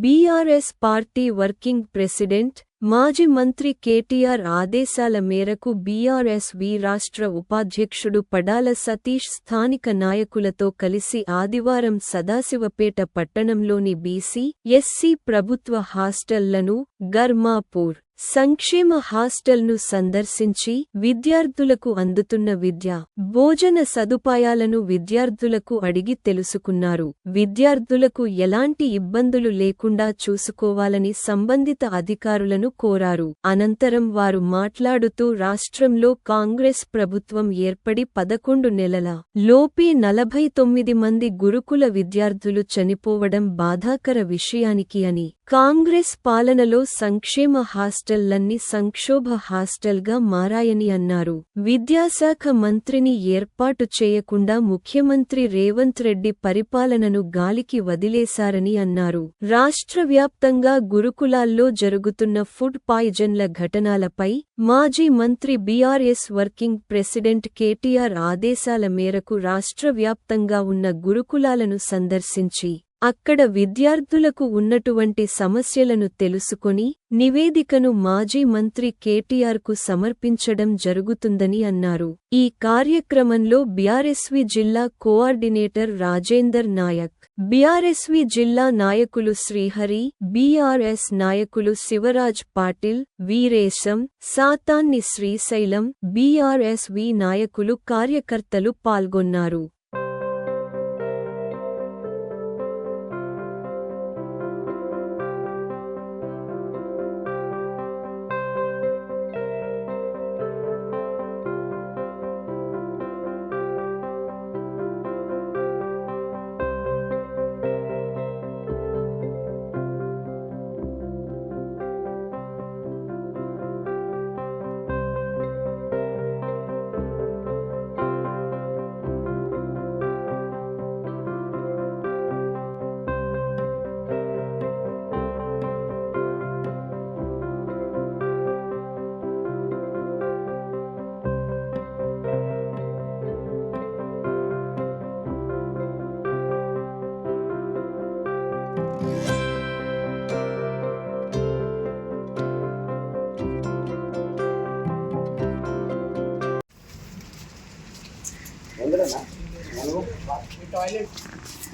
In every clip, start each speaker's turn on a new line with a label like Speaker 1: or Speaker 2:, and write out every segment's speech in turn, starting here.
Speaker 1: BRS party working president మాజీ మంత్రి కేటీఆర్ ఆదేశాల మేరకు బీఆర్ఎస్ వి రాష్ట్ర ఉపాధ్యక్షుడు పడాల సతీష్ స్థానిక నాయకులతో కలిసి ఆదివారం సదాశివపేట పట్టణంలోని బీసీ ఎస్సీ ప్రభుత్వ హాస్టళ్ళను గర్మాపూర్ సంక్షేమ హాస్టల్ను సందర్శించి విద్యార్థులకు అందుతున్న విద్య భోజన సదుపాయాలను విద్యార్థులకు అడిగి తెలుసుకున్నారు. విద్యార్థులకు ఎలాంటి ఇబ్బందులు లేకుండా చూసుకోవాలని సంబంధిత అధికారులను కోరారు. అనంతరం వారు మాట్లాడుతూ రాష్ట్రంలో కాంగ్రెస్ ప్రభుత్వం ఏర్పడి పదకొండు నెలల లోపే నలభై తొమ్మిది మంది గురుకుల విద్యార్థులు చనిపోవడం బాధాకర విషయానికి అని కాంగ్రెస్ పాలనలో సంక్షేమ హాస్టల్ హాస్టళ్ళన్నీ సంక్షోభ హాస్టల్గా మారాయని అన్నారు. విద్యాశాఖ మంత్రిని ఏర్పాటు చేయకుండా ముఖ్యమంత్రి రేవంత్ రెడ్డి పరిపాలనను గాలికి వదిలేశారని అన్నారు. రాష్ట్ర వ్యాప్తంగా గురుకులాల్లో జరుగుతున్న ఫుడ్ పాయిజన్ల ఘటనలపై మాజీ మంత్రి బీఆర్ఎస్ వర్కింగ్ ప్రెసిడెంట్ కేటీఆర్ ఆదేశాల మేరకు రాష్ట్ర వ్యాప్తంగా ఉన్న గురుకులాలను సందర్శించి అక్కడ విద్యార్థులకు ఉన్నటువంటి సమస్యలను తెలుసుకొని నివేదికను మాజీ మంత్రి కేటీఆర్కు సమర్పించడం జరుగుతుందని అన్నారు. ఈ కార్యక్రమంలో బీఆర్ఎస్వి జిల్లా కోఆర్డినేటర్ రాజేందర్ నాయక్ బీఆర్ఎస్వి జిల్లా నాయకులు శ్రీహరి బీఆర్ఎస్ నాయకులు శివరాజ్ పాటిల్ వీరేశం సాతాన్ని శ్రీశైలం బీఆర్ఎస్వి నాయకులు కార్యకర్తలు పాల్గొన్నారు.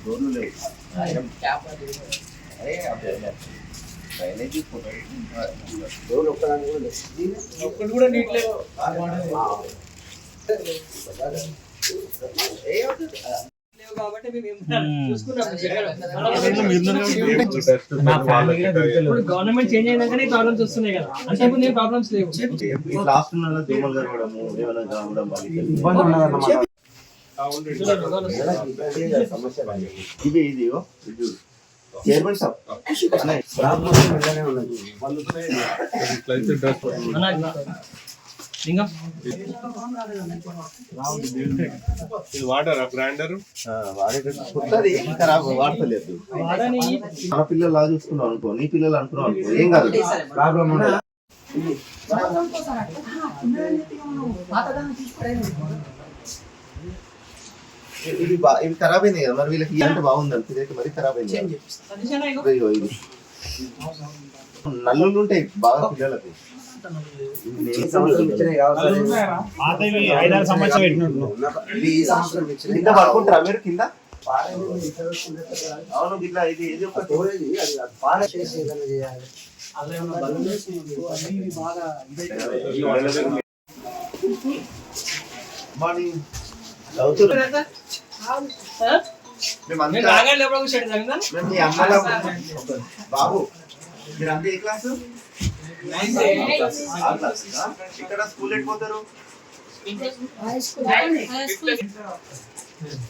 Speaker 2: డోర్లు లేవు అరే అదే డ్రైనేజీ ఫోటో డోర్లు ఒక్కదాన్ని కూడా లేవు
Speaker 3: ఒక్కటి కూడా నీట్ లేవు లేవు కాబట్టి మేము ఏం చూసుకున్నాం ఇప్పుడు గవర్నమెంట్ చేంజ్ అయినాకనే ప్రాబ్లమ్స్ వస్తున్నాయి కదా అంటే ఇప్పుడు నేను ప్రాబ్లమ్స్ లేవు
Speaker 2: ఇది ఇది ఇగో, ఇది చైర్మన్ సాబ్
Speaker 4: ఇది వాడరా గ్రైండర్?
Speaker 2: ఆ, వాడేటట్టు ఇంకా రా వాడతలేదు
Speaker 3: వాడని
Speaker 2: మన పిల్లలు లాగా చూసుకున్నావు అనుకో నీ పిల్లలు అనుకున్నావు అనుకో ఏం కాదు ప్రాబ్లం ఉండదు ఇది బా- ఇవి ఖరాబ్ అయింది కదా మరి వీళ్ళకి అంటే బాగుంది అనిపిస్తే మరి ఖరాబ్ అయింది ఇది. నల్లులు ఉంటాయి బాగా పిల్లలకి. ఇవి ఏ సంవత్సరం ఇచ్చినాయి కావాలి. కింద పడుకుంటారా మీరు? కింద? అవును ఇట్లా ఇది ఇది ఒక మార్నింగ్ అన్నలా బాబు. మీరు అంతే ఏ క్లాసు? ఆ క్లాస్ ఇక్కడ స్కూల్ ఎట్టిపోతారు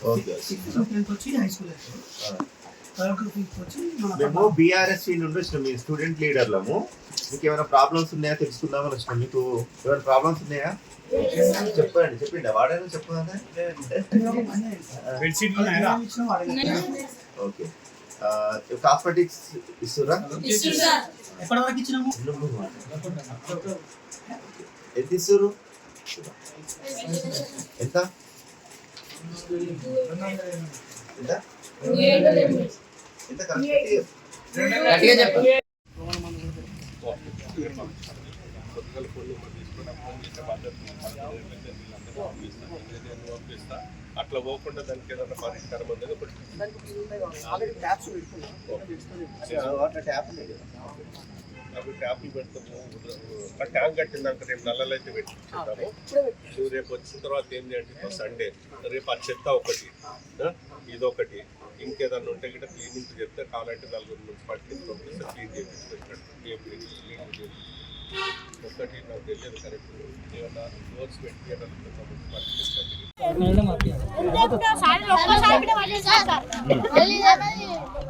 Speaker 2: ఓకే. మేము బీఆర్ఎస్ నుండి వచ్చినాం. మీ స్టూడెంట్ లీడర్లము మీకు ఏమైనా ప్రాబ్లమ్స్ ఉన్నాయా? తెలుసుకుందామని వచ్చినాం. మీకు ఏమైనా ప్రాబ్లమ్స్ ఉన్నాయా? చెప్పండి. చెప్పిండి. వాడేనా చెప్పదా ఓకే. కాస్మెటిక్స్ ఇస్తురా?
Speaker 3: ఎప్పటివరకు ఇచ్చినాము?
Speaker 2: ఎంత ఇస్తురు ఎంత? ఎంత?
Speaker 4: అట్లా పోకుండా దానికి ఏదైనా పరిష్కారం
Speaker 2: కదా.
Speaker 4: అవి ట్యాప్లు పెడతాము. ఆ ట్యాంక్ కట్టిందాక రేపు నల్లలు అయితే పెట్టించుకుంటాము నువ్వు రేపు వచ్చిన తర్వాత ఏంటి అంటే ఇప్పుడు సండే. రేపు ఆ చెత్త ఒకటి? ఇదొకటి. ఇంకేదన్నా ఉంటే గిట్ట క్లీనింగ్ చెప్తే కావాలంటే నలుగురు మున్సిపాలిటీ పంపిస్తే క్లీన్ చేయించుకుంటాడు ఒక్కటి నాకు తెలియదు కరెక్ట్. ఏమన్నా డోర్స్ పెట్టి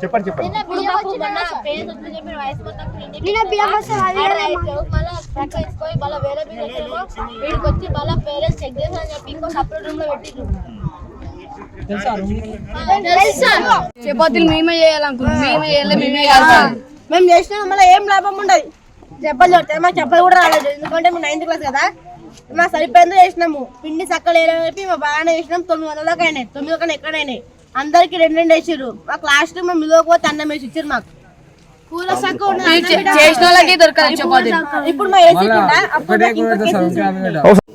Speaker 2: చెప్పండి చెప్పండి.
Speaker 5: వేరే వీడికి వచ్చి మళ్ళీ పేరెంట్స్ చెక్ చేసాను చెప్పి ఇంకో సపరేట్ రూమ్లో పెట్టిండ్రు
Speaker 6: చపాతీలు మేమే చేయాలనుకుంటున్నాం. మేమే చేయాలి మేమే కాల్చాలి
Speaker 5: మేము చేసినా మళ్ళీ ఏం లాభం ఉండదు. చెప్పలు చెప్తే మాకు చెప్పలు కూడా రాలేదు. ఎందుకంటే మేము నైన్త్ క్లాస్ కదా. మాకు సరిపోయిందో చేసినాము. పిండి వేయడం చెప్పి మేము బాగానే చేసినాం. తొమ్మిది వందలకి అయినాయి. తొమ్మిది కన్నా ఎక్కడైనాయి అందరికి రెండు రెండు వేసిర్రు. మాకు లాస్ట్ మేము మిలవకపోతే అన్నం వేసి ఇచ్చారు మాకు. కూల సక్క ఉన్నది.
Speaker 6: చేసిన వాళ్ళకి దొరకదు చపాతీలు.
Speaker 5: ఇప్పుడు మా ఏసీ కింద అప్పుడు నాకు ఇంకో కేసు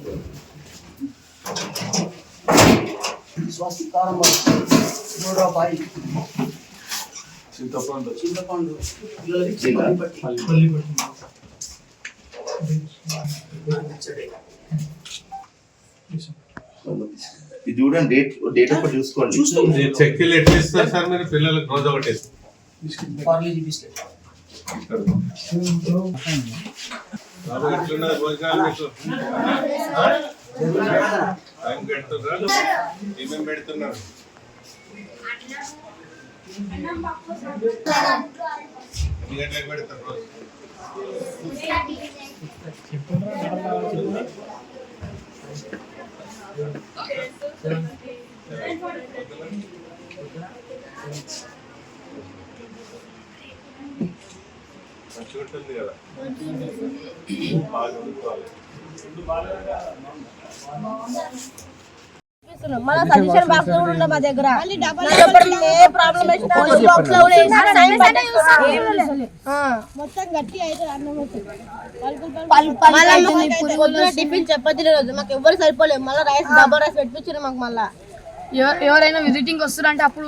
Speaker 5: వేసిండ్రు.
Speaker 2: ఇది చూడండి డేట్ డేట్ ఒకటి చూసుకోండి
Speaker 4: చెక్కిలు ఎట్లా ఇస్తారు సార్ మీరు పిల్లలకు రోజు ఒకటి బాబు ఎట్లున్నది భోజనాలు మీకు ఆ? టైం పెడుతున్నారు ఏమేమి పెడుతున్నారు ఎన్ని గంటలకు పెడతారు రోజు? మంచిగా ఉంటుంది కదా బాగా చదువుకోవాలి
Speaker 5: ఇస్తున్నాం. మళ్ళా సజెషన్ బాక్స్ కూడా ఉంది మా దగ్గర. లోపల ఏ ప్రాబ్లం వచ్చినా బాక్స్లో కూడా వేసినా sign పెట్టేస్తాం. ఆ. మళ్ళా మాకు పొద్దున టిఫిన్ చపాతీ రోజు మాకు ఎవరు సరిపోలేదు. మళ్ళీ రైస్ డబ్బా రైస్ పెట్టించారు మాకు మళ్ళా.
Speaker 6: ఎవరైనా విజిటింగ్ వస్తారంటే అప్పుడు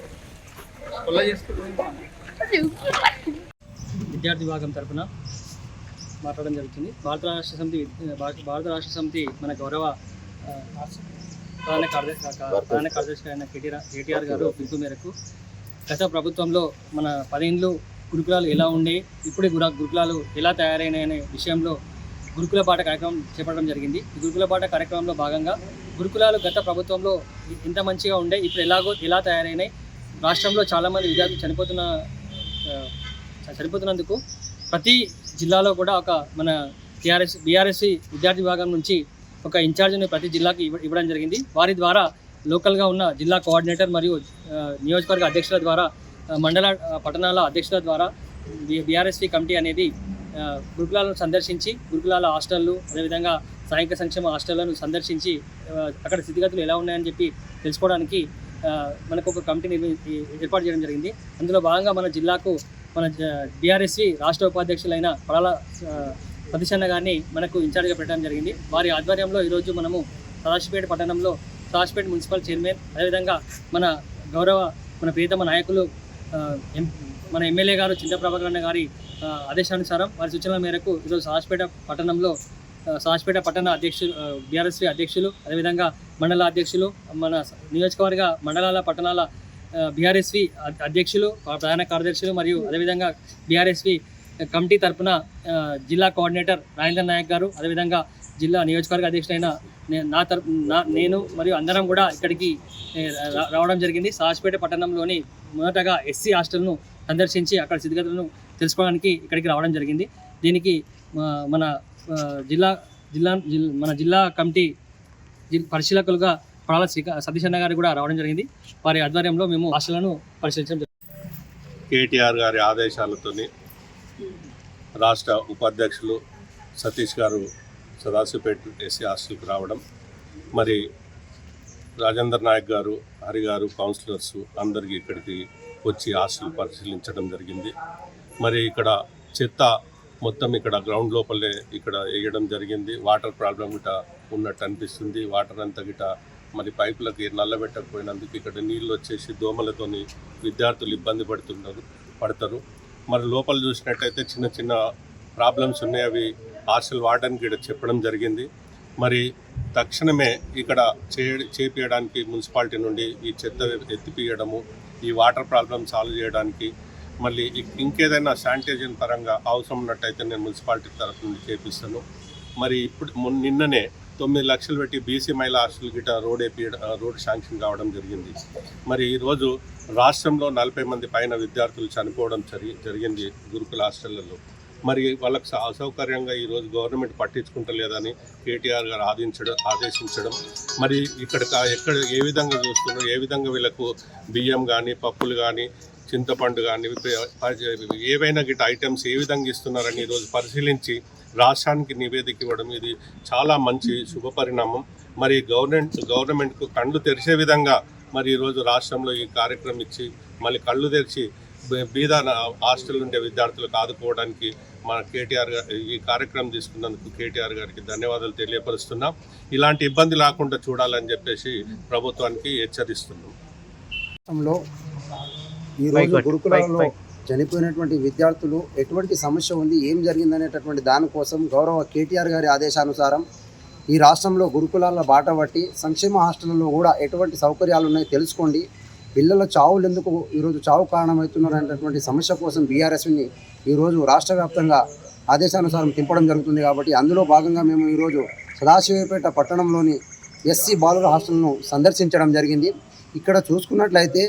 Speaker 3: విద్యార్థి విభాగం తరపున మాట్లాడడం జరుగుతుంది. భారత రాష్ట్ర సమితి భారత భారత రాష్ట్ర సమితి మన గౌరవ ప్రధాన కార్యదర్శి ప్రధాన కార్యదర్శి అయిన కేటీఆర్ కేటీఆర్ గారు పిలుపు మేరకు గత ప్రభుత్వంలో మన పదేళ్ళు గురుకులాలు ఎలా ఉండే ఇప్పుడే గురా గురుకులాలు ఎలా తయారైనాయి అనే విషయంలో గురుకుల పాట కార్యక్రమం చేపట్టడం జరిగింది. ఈ గురుకుల పాట కార్యక్రమంలో భాగంగా గురుకులాలు గత ప్రభుత్వంలో ఎంత మంచిగా ఉండే ఇప్పుడు ఎలాగో ఎలా తయారైనాయి రాష్ట్రంలో చాలామంది విద్యార్థులు చనిపోతున్న చనిపోతున్నందుకు ప్రతి జిల్లాలో కూడా ఒక మన టీఆర్ఎస్ బీఆర్ఎస్సి విద్యార్థి విభాగం నుంచి ఒక ఇన్ఛార్జ్ని ప్రతి జిల్లాకి ఇవ్వడం జరిగింది. వారి ద్వారా లోకల్గా ఉన్న జిల్లా కోఆర్డినేటర్ మరియు నియోజకవర్గ అధ్యక్షుల ద్వారా మండల పట్టణాల అధ్యక్షుల ద్వారా బీఆర్ఎస్పీ కమిటీ అనేది గురుకులాలను సందర్శించి గురుకులాల హాస్టళ్ళు అదేవిధంగా సాంఘిక సంక్షేమ హాస్టళ్ళను సందర్శించి అక్కడ స్థితిగతులు ఎలా ఉన్నాయని చెప్పి తెలుసుకోవడానికి మనకు ఒక కమిటీ ఏర్పాటు చేయడం జరిగింది. అందులో భాగంగా మన జిల్లాకు మన బీఆర్ఎస్వి రాష్ట్ర ఉపాధ్యక్షులైన పడాల ఆ, గారిని మనకు ఇన్ఛార్జ్గా పెట్టడం జరిగింది. వారి ఆధ్వర్యంలో ఈరోజు మనము సదాశిపేట పట్టణంలో సదాశిపేట మున్సిపల్ చైర్మన్ అదేవిధంగా మన గౌరవ మన ప్రియతమ నాయకులు ఎం- మన ఎమ్మెల్యే గారు చింతప్రభాకరణ అన్న గారి ఆదేశానుసారం వారి సూచనల మేరకు ఈరోజు సదాశిపేట పట్టణంలో సాంస్పేట పట్టణ అధ్యక్షులు బీఆర్ఎస్పీ అధ్యక్షులు అదేవిధంగా మండల అధ్యక్షులు మన నియోజకవర్గ మండలాల పట్టణాల బీఆర్ఎస్వి అధ్యక్షులు ప్రధాన కార్యదర్శులు మరియు అదేవిధంగా బీఆర్ఎస్వి కమిటీ తరపున జిల్లా కోఆర్డినేటర్ రాజేంద్ర నాయక్ గారు అదేవిధంగా జిల్లా నియోజకవర్గ అధ్యక్షుడైన నా తరపు నా నేను మరియు అందరం కూడా ఇక్కడికి రావడం జరిగింది. సాహస్పేట పట్టణంలోని మొదటగా ఎస్సీ హాస్టల్ను సందర్శించి అక్కడ స్థితిగతులను తెలుసుకోవడానికి ఇక్కడికి రావడం జరిగింది. దీనికి మా- మన జిల్లా జిల్లా మన జిల్లా కమిటీ పరిశీలకులుగా పడాల శ్రీకా సతీష్ అన్న గారు కూడా రావడం జరిగింది వారి ఆధ్వర్యంలో మేము హాస్టళ్ళను పరిశీలించడం జరిగింది.
Speaker 4: కేటీఆర్ గారి ఆదేశాలతోని రాష్ట్ర ఉపాధ్యక్షులు సతీష్ గారు సదాశివపేట ఎస్సీ హాస్టల్కి రావడం మరి రాజేందర్ నాయక్ గారు హరి గారు కౌన్సిలర్స్ అందరికీ ఇక్కడికి వచ్చి హాస్టల్ పరిశీలించడం జరిగింది మరి ఇక్కడ చెత్త మొత్తం ఇక్కడ గ్రౌండ్ లోపలే ఇక్కడ వేయడం జరిగింది. వాటర్ ప్రాబ్లం గిట ఉన్నట్టు అనిపిస్తుంది. వాటర్ అంతా గిట మరి పైపులకి నల్లబెట్టకపోయినందుకు ఇక్కడ నీళ్ళు వచ్చేసి దోమలతోని విద్యార్థులు ఇబ్బంది పడుతున్నారు పడతారు. మరి లోపల చూసినట్టయితే చిన్న చిన్న ప్రాబ్లమ్స్ ఉన్నాయి. అవి హాస్టల్ వాడడానికి ఇక్కడ చెప్పడం జరిగింది. మరి తక్షణమే ఇక్కడ చే చేపియడానికి మున్సిపాలిటీ నుండి ఈ చెత్త ఎత్తిపియడము ఈ వాటర్ ప్రాబ్లం సాల్వ్ చేయడానికి మళ్ళీ ఇంకేదైనా శానిటైజేషన్ పరంగా అవసరం ఉన్నట్టయితే నేను మున్సిపాలిటీ తరఫు నుండి చేపిస్తాను. మరి ఇప్పుడు నిన్ననే తొమ్మిది లక్షలు పెట్టి బీసీ మహిళా హాస్టల్ గిట రోడ్ ఏపీ రోడ్ శాంక్షన్ కావడం జరిగింది. మరి ఈరోజు రాష్ట్రంలో నలభై మంది పైన విద్యార్థులు చనిపోవడం జరి జరిగింది గురుకుల హాస్టళ్ళలో. మరి వాళ్ళకి అసౌకర్యంగా ఈరోజు గవర్నమెంట్ పట్టించుకుంటలేదని కేటీఆర్ గారు ఆదించడం ఆదేశించడం. మరి ఇక్కడ ఎక్కడ ఏ విధంగా చూస్తున్నారు? ఏ విధంగా వీళ్ళకు బియ్యం కానీ పప్పులు కానీ చింతపండు కానీ ఏవైనా గిట్ట ఐటమ్స్ ఏ విధంగా ఇస్తున్నారని ఈరోజు పరిశీలించి రాష్ట్రానికి నివేదిక ఇవ్వడం ఇది చాలా మంచి శుభ పరిణామం. మరి గవర్నమెంట్ గవర్నమెంట్కు కళ్ళు తెరిచే విధంగా మరి ఈరోజు రాష్ట్రంలో ఈ కార్యక్రమం ఇచ్చి మళ్ళీ కళ్ళు తెరిచి బీద హాస్టల్ ఉండే విద్యార్థులకు ఆదుకోవడానికి మన కేటీఆర్ గారు ఈ కార్యక్రమం తీసుకున్నందుకు కేటీఆర్ గారికి ధన్యవాదాలు తెలియపరుస్తున్నాం. ఇలాంటి ఇబ్బంది లేకుండా చూడాలని చెప్పేసి ప్రభుత్వానికి హెచ్చరిస్తున్నాం.
Speaker 7: రాష్ట్రంలో ఈరోజు గురుకులాల్లో చనిపోయినటువంటి విద్యార్థులు ఎటువంటి సమస్య ఉంది ఏం జరిగిందనేటటువంటి దానికోసం గౌరవ కేటీఆర్ గారి ఆదేశానుసారం ఈ రాష్ట్రంలో గురుకులాల బాట పట్టి సంక్షేమ హాస్టళ్ళలో కూడా ఎటువంటి సౌకర్యాలు ఉన్నాయో తెలుసుకోండి. పిల్లల చావులు ఎందుకు ఈరోజు చావు కారణమవుతున్నారు అనేటటువంటి సమస్య కోసం బీఆర్ఎస్ని ఈరోజు రాష్ట్ర వ్యాప్తంగా ఆదేశానుసారం తింపడం జరుగుతుంది కాబట్టి అందులో భాగంగా మేము ఈరోజు సదాశివపేట పట్టణంలోని ఎస్సీ బాలుర హాస్టల్ను సందర్శించడం జరిగింది. ఇక్కడ చూసుకున్నట్లయితే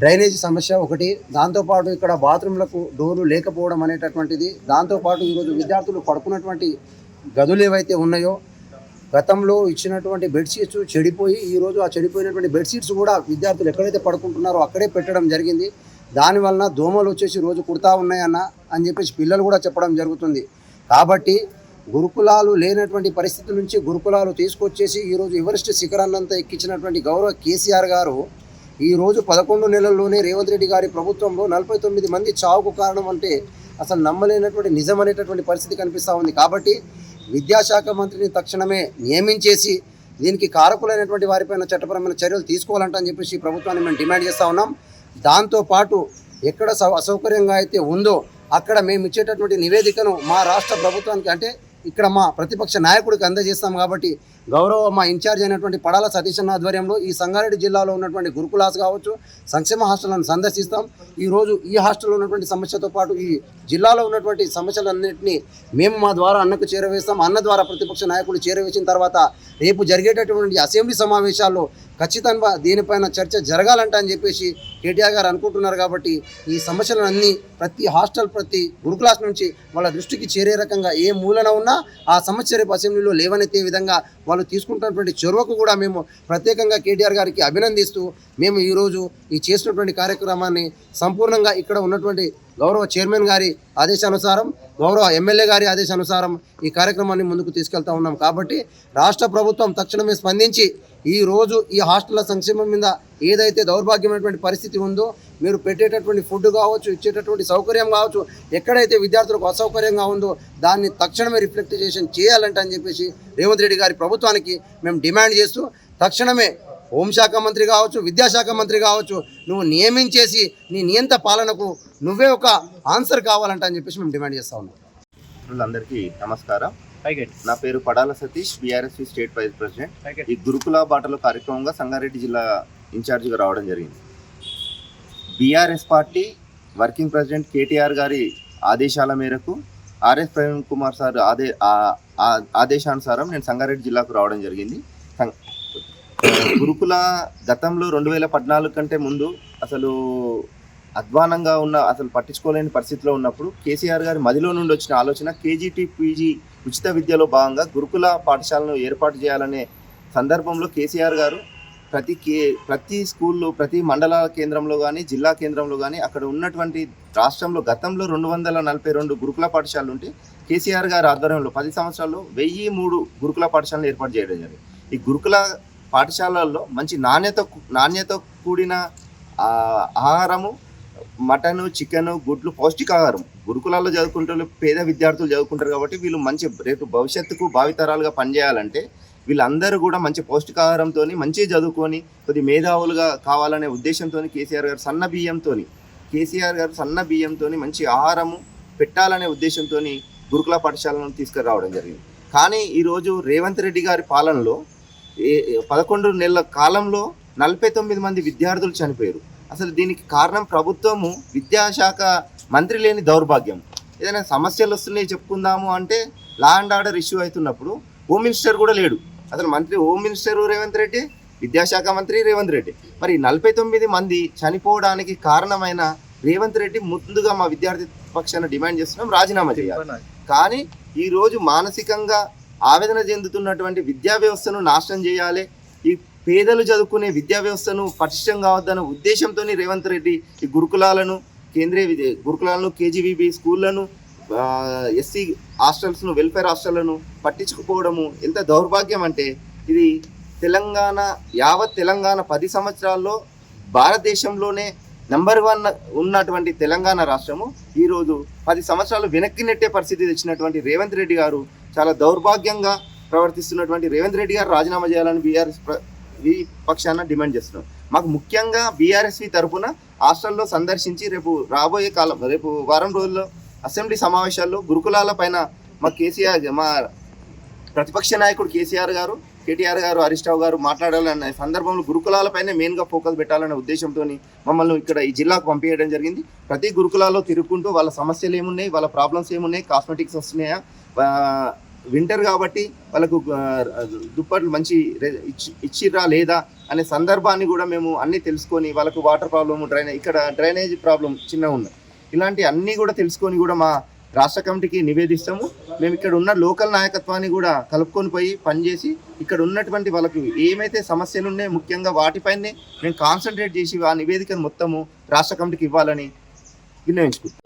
Speaker 7: డ్రైనేజీ సమస్య ఒకటి. దాంతోపాటు ఇక్కడ బాత్రూంలకు డోర్లు లేకపోవడం అనేటటువంటిది. దాంతోపాటు ఈరోజు విద్యార్థులు పడుకున్నటువంటి గదులు ఏవైతే ఉన్నాయో గతంలో ఇచ్చినటువంటి బెడ్షీట్స్ చెడిపోయి ఈరోజు ఆ చెడిపోయినటువంటి బెడ్షీట్స్ కూడా విద్యార్థులు ఎక్కడైతే పడుకుంటున్నారో అక్కడే పెట్టడం జరిగింది. దానివలన దోమలు వచ్చేసి రోజు కుడతా ఉన్నాయన్న అని చెప్పేసి పిల్లలు కూడా చెప్పడం జరుగుతుంది. కాబట్టి గురుకులాలు లేనటువంటి పరిస్థితి నుంచి గురుకులాలు తీసుకొచ్చేసి ఈరోజు ఎవరెస్ట్ శిఖరాన్నంతా ఎక్కించినటువంటి గౌరవ కేసీఆర్ గారు ఈ రోజు పదకొండు నెలల్లోనే రేవంత్ రెడ్డి గారి ప్రభుత్వంలో నలభై తొమ్మిది మంది చావుకు కారణం అంటే అసలు నమ్మలేనటువంటి నిజం అనేటటువంటి పరిస్థితి కనిపిస్తూ ఉంది. కాబట్టి విద్యాశాఖ మంత్రిని తక్షణమే నియమించేసి దీనికి కారకులైనటువంటి వారిపైన చట్టపరమైన చర్యలు తీసుకోవాలంట అని చెప్పేసి ప్రభుత్వాన్ని మేము డిమాండ్ చేస్తూ ఉన్నాం. దాంతోపాటు ఎక్కడ సౌ- అసౌకర్యంగా అయితే ఉందో అక్కడ మేము ఇచ్చేటటువంటి నివేదికను మా రాష్ట్ర ప్రభుత్వానికి అంటే ఇక్కడ మా ప్రతిపక్ష నాయకుడికి అందజేస్తాం కాబట్టి గౌరవ మా ఇన్ఛార్జ్ అయినటువంటి పడాల సతీష్ అన్న ఆధ్వర్యంలో ఈ సంగారెడ్డి జిల్లాలో ఉన్నటువంటి గురుకులాస్ కావచ్చు సంక్షేమ హాస్టళ్ళను సందర్శిస్తాం. ఈరోజు ఈ హాస్టల్లో ఉన్నటువంటి సమస్యతో పాటు ఈ జిల్లాలో ఉన్నటువంటి సమస్యలన్నింటినీ మేము మా ద్వారా అన్నకు చేరవేస్తాం. అన్న ద్వారా ప్రతిపక్ష నాయకులు చేరవేసిన తర్వాత రేపు జరిగేటటువంటి అసెంబ్లీ సమావేశాల్లో ఖచ్చితంగా దీనిపైన చర్చ జరగాలంట అని చెప్పేసి కేటీఆర్ గారు అనుకుంటున్నారు కాబట్టి ఈ సమస్యలన్నీ ప్రతి హాస్టల్ ప్రతి గురుకులాస్ నుంచి వాళ్ళ దృష్టికి చేరే రకంగా ఏ మూలన ఉన్నా ఆ సమస్య రేపు అసెంబ్లీలో లేవనెత్తే విధంగా వాళ్ళు తీసుకుంటున్నటువంటి చొరవకు కూడా మేము ప్రత్యేకంగా కేటీఆర్ గారికి అభినందిస్తూ మేము ఈరోజు ఈ చేసినటువంటి కార్యక్రమాన్ని సంపూర్ణంగా ఇక్కడ ఉన్నటువంటి గౌరవ చైర్మన్ గారి ఆదేశానుసారం గౌరవ ఎమ్మెల్యే గారి ఆదేశానుసారం ఈ కార్యక్రమాన్ని ముందుకు తీసుకెళ్తా ఉన్నాం. కాబట్టి రాష్ట్ర ప్రభుత్వం తక్షణమే స్పందించి ఈరోజు ఈ హాస్టల్ల సంక్షేమం మీద ఏదైతే దౌర్భాగ్యమైనటువంటి పరిస్థితి ఉందో మీరు పెట్టేటటువంటి ఫుడ్ కావచ్చు ఇచ్చేటటువంటి సౌకర్యం కావచ్చు ఎక్కడైతే విద్యార్థులకు అసౌకర్యంగా ఉందో దాన్ని తక్షణమే రిఫ్లెక్టేషన్ చేయాలంట అని చెప్పేసి రేవంత్ రెడ్డి గారి ప్రభుత్వానికి మేము డిమాండ్ చేస్తూ తక్షణమే హోంశాఖ మంత్రి కావచ్చు విద్యాశాఖ మంత్రి కావచ్చు నువ్వు నియమించేసి నీ నియంత పాలనకు నువ్వే ఒక ఆన్సర్ కావాలంట అని చెప్పేసి మేము డిమాండ్ చేస్తా ఉన్నాం.
Speaker 2: అందరికీ నమస్కారం. నా పేరు Padala Satish BRSP state vice president. ఈ గురుకుల బాటలో కార్యక్రమంగా సంగారెడ్డి జిల్లా ఇన్ఛార్జిగా రావడం జరిగింది. BRS party working president KTR గారి ఆదేశాల మేరకు ఆర్ఎస్ ప్రవీణ్ కుమార్ సార్ ఆదే ఆదేశానుసారం నేను సంగారెడ్డి జిల్లాకు రావడం జరిగింది. గురుకుల గతంలో రెండు వేల పద్నాలుగు కంటే ముందు అసలు అధ్వానంగా ఉన్న అసలు పట్టించుకోలేని పరిస్థితిలో ఉన్నప్పుడు కేసీఆర్ గారి మదిలో నుండి వచ్చిన ఆలోచన కేజీటీ పీజీ ఉచిత విద్యలో భాగంగా గురుకుల పాఠశాలను ఏర్పాటు చేయాలనే సందర్భంలో కేసీఆర్ గారు ప్రతి కే ప్రతి స్కూల్లో ప్రతి మండల కేంద్రంలో కానీ జిల్లా కేంద్రంలో కానీ అక్కడ ఉన్నటువంటి రాష్ట్రంలో గతంలో రెండు వందల నలభై రెండు గురుకుల పాఠశాలలు ఉంటే కేసీఆర్ గారి ఆధ్వర్యంలో పది సంవత్సరాల్లో వెయ్యి మూడు గురుకుల పాఠశాలను ఏర్పాటు చేయడం జరిగింది. ఈ గురుకుల పాఠశాలల్లో మంచి నాణ్యత నాణ్యత కూడిన ఆహారము మటను చికెన్ గుడ్లు పౌష్టికాహారం. గురుకులాల్లో చదువుకుంటారు పేద విద్యార్థులు చదువుకుంటారు కాబట్టి వీళ్ళు మంచి రేపు భవిష్యత్తుకు భావితరాలుగా పనిచేయాలంటే వీళ్ళందరూ కూడా మంచి పౌష్టికాహారంతో మంచిగా చదువుకొని కొద్ది మేధావులుగా కావాలనే ఉద్దేశంతో కేసీఆర్ గారు సన్న బియ్యంతో కేసీఆర్ గారు సన్న బియ్యంతో మంచి ఆహారము పెట్టాలనే ఉద్దేశంతో గురుకుల పాఠశాలను తీసుకురావడం జరిగింది. కానీ ఈరోజు రేవంత్ రెడ్డి గారి పాలనలో ఏ- ఏ- పదకొండు నెలల కాలంలో నలభై తొమ్మిది మంది విద్యార్థులు చనిపోయారు. అసలు దీనికి కారణం ప్రభుత్వము విద్యాశాఖ మంత్రి లేని దౌర్భాగ్యం. ఏదైనా సమస్యలు వస్తున్నాయి చెప్పుకుందాము అంటే లా అండ్ ఆర్డర్ ఇష్యూ అవుతున్నప్పుడు హోమ్ మినిస్టర్ కూడా లేడు. అసలు మంత్రి హోమ్ మినిస్టర్ రేవంత్ రెడ్డి విద్యాశాఖ మంత్రి రేవంత్ రెడ్డి. మరి నలభై తొమ్మిది మంది చనిపోవడానికి కారణమైన రేవంత్ రెడ్డి ముందుగా మా విద్యార్థి పక్షాన డిమాండ్ చేస్తున్నాం రాజీనామా చేయాలి. కానీ ఈ రోజు మానసికంగా ఆవేదన చెందుతున్నటువంటి విద్యా వ్యవస్థను నాశనం చేయాలి. ఈ పేదలు చదువుకునే విద్యా వ్యవస్థను పటిష్టం కావద్దన్న ఉద్దేశంతో రేవంత్ రెడ్డి ఈ గురుకులాలను కేంద్రీయ విద్య గురుకులాలను కేజీవీబీ స్కూళ్ళను ఎస్సీ హాస్టల్స్ను వెల్ఫేర్ హాస్టళ్ళను పట్టించుకుపోవడము ఎంత దౌర్భాగ్యం అంటే ఇది తెలంగాణ యావత్ తెలంగాణ పది సంవత్సరాల్లో భారతదేశంలోనే నంబర్ వన్ ఉన్నటువంటి తెలంగాణ రాష్ట్రము. ఈరోజు పది సంవత్సరాలు వెనక్కి నెట్టే పరిస్థితి తెచ్చినటువంటి రేవంత్ రెడ్డి గారు చాలా దౌర్భాగ్యంగా ప్రవర్తిస్తున్నటువంటి రేవంత్ రెడ్డి గారు రాజీనామా చేయాలని బీఆర్ఎస్ ఈ పక్షాన డిమాండ్ చేస్తున్నాం. మాకు ముఖ్యంగా బీఆర్ఎస్వి తరపున హాస్టల్లో సందర్శించి రేపు రాబోయే కాలం రేపు వారం రోజుల్లో అసెంబ్లీ సమావేశాల్లో గురుకులాల పైన మా కేసీఆర్ మా ప్రతిపక్ష నాయకుడు కేసీఆర్ గారు కేటీఆర్ గారు హరీష్ రావు గారు మాట్లాడాలనే సందర్భంలో గురుకులాలపైనే మెయిన్గా ఫోకస్ పెట్టాలనే ఉద్దేశంతో మమ్మల్ని ఇక్కడ ఈ జిల్లాకు పంపించడం జరిగింది. ప్రతి గురుకులాల్లో తిరుగుకుంటూ వాళ్ళ సమస్యలు ఏమున్నాయి వాళ్ళ ప్రాబ్లమ్స్ ఏమున్నాయి కాస్మెటిక్స్ వస్తున్నాయా వింటర్ కాబట్టి వాళ్ళకు దుప్పట్లు మంచి ఇచ్చి ఇచ్చిర్రా లేదా అనే సందర్భాన్ని కూడా మేము అన్నీ తెలుసుకొని వాళ్ళకు వాటర్ ప్రాబ్లమ్ డ్రైనేజ్ ఇక్కడ డ్రైనేజ్ ప్రాబ్లం చిన్నగా ఉంది. ఇలాంటి అన్నీ కూడా తెలుసుకొని కూడా మా రాష్ట్ర కమిటీకి నివేదిస్తాము. మేము ఇక్కడ ఉన్న లోకల్ నాయకత్వాన్ని కూడా కలుపుకొని పోయి పనిచేసి ఇక్కడ ఉన్నటువంటి వాళ్ళకు ఏమైతే సమస్యలు ఉన్నాయో ముఖ్యంగా వాటిపైనే మేము కాన్సన్ట్రేట్ చేసి ఆ నివేదికను మొత్తము రాష్ట్ర కమిటీకి ఇవ్వాలని నిర్ణయించుకుంటాం